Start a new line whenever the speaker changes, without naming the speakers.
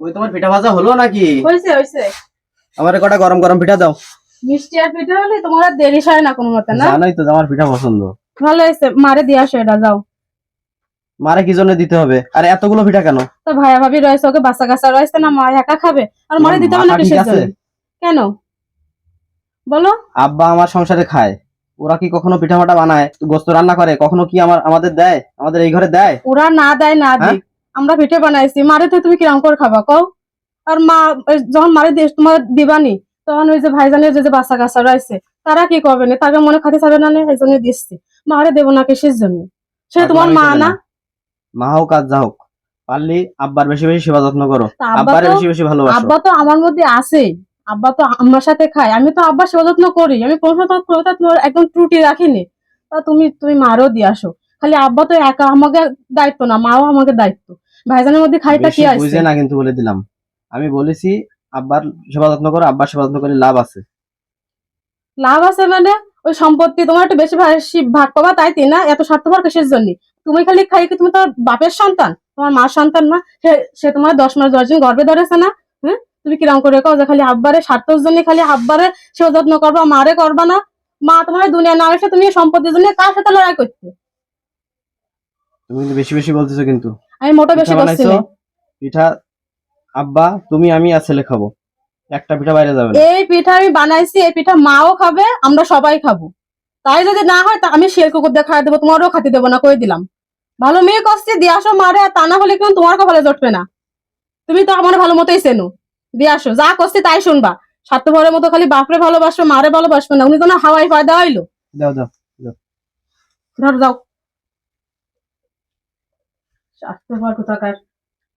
ওই তোমার পিঠা ভাজা হলো নাকি?
হয়েছে হয়েছে।
আমার কটা গরম গরম পিঠা দাও।
মিষ্টি আর পিঠে হলে তোমার আর দেরি হয় না কোনো মতে না?
জানোই তো আমার পিঠা পছন্দ।
ভালো হয়েছে মারে দিয়ে আসো এটা যাও।
মারে কি জন্য দিতে হবে? আরে এতগুলো পিঠা কেন?
তো ভাইয়া ভাবি রয়েছে ওকে কাচ্চা রয়েছে না মা একা খাবে? আর মারে দিতে হবে না কিসের জন্য কেন? বলো।
আব্বা আমার সংসারে খায়। ওরা কি কখনো পিঠা মাটা বানায়? গোস্ত রান্না করে? কখনো কি আমার আমাদের দেয়? আমাদের এই ঘরে দেয়?
ওরা না দেয় না
হ্যাঁ?
দিক। আমরা পিঠে বানাইছি। মারে তো তুমি কিরম করে খাবা কও? আর মা যখন মারে দেশ তোমার দিবানি তখন ওই যে ভাইজানের যে বাচ্চা কাচ্চা রয়েছে তারা কি করবে না? তাকে মনে খাতে চাবে না এই জন্য দিচ্ছি। মারে দেবো না কিসের জন্য? সে তোমার মা না?
মা হোক আর যা হোক পারলি আব্বার বেশি বেশি সেবা যত্ন করো।
তা আব্বা তো
বেশি বেশি ভালোবাসো।
আব্বা তো আমার মধ্যে আছে আব্বা তো আমার সাথে খায়। আমি তো আব্বার সেবা যত্ন করি। আমি কোনো একদম ত্রুটি রাখিনি। তা তুমি তুমি মারও দিয়ে আসো। খালি আব্বা তো একা আমাকে দায়িত্ব না মাও আমাকে দায়িত্ব। ভাইজানের মধ্যে খাইটা কি আছে
বুঝে না কিন্তু বলে দিলাম। আমি বলেছি আব্বার সেবা যত্ন করো আব্বার সেবা যত্ন করে লাভ আছে।
লাভ আছে মানে? ওই সম্পত্তি তোমার একটু বেশি ভাগ- ভাগ পাবা তাই তাই না? এত স্বার্থপর কিসের জন্য? তুমি খালি খাই কি তুমি তোর বাপের সন্তান? তোমার মার সন্তান না? সে তোমার দশ মাস দশ দিন গর্ভে ধরেছে না? হ্যাঁ তুমি কিরম করে যে খালি আব্বারে স্বার্থের জন্য খালি আব্বারে সে যত্ন করবা মারে করবা না? মা তোমার দুনিয়া না এসে তুমি সম্পত্তির জন্য কার সাথে লড়াই করতে?
তুমি বেশি বেশি বলতেছো কিন্তু।
আমি মোটা বেশি করছি
পিঠা আব্বা তুমি আমি আর ছেলে খাব। একটা পিঠা বাইরে যাবে
এই পিঠা আমি বানাইছি এই পিঠা মাও খাবে আমরা সবাই খাব। তাই যদি না হয় আমি শিয়াল কুকুর দিয়ে খাই দেবো তোমারও খাতে দেবো না কই দিলাম। ভালো মেয়ে কষ্টে দিয়ে আসো মারে তা না হলে কিন্তু তোমার কপালে জটবে না। তুমি তো আমার ভালো মতোই চেনো। দিয়ে আসো যা করছি তাই শুনবা। স্বার্থপরের মতো খালি বাপরে ভালোবাসবে মারে ভালোবাসবে না। উনি তো না হাওয়াই ফায়দা হইল
দাও দাও।
ধরো যাও। স্বার্থপর কোথাকার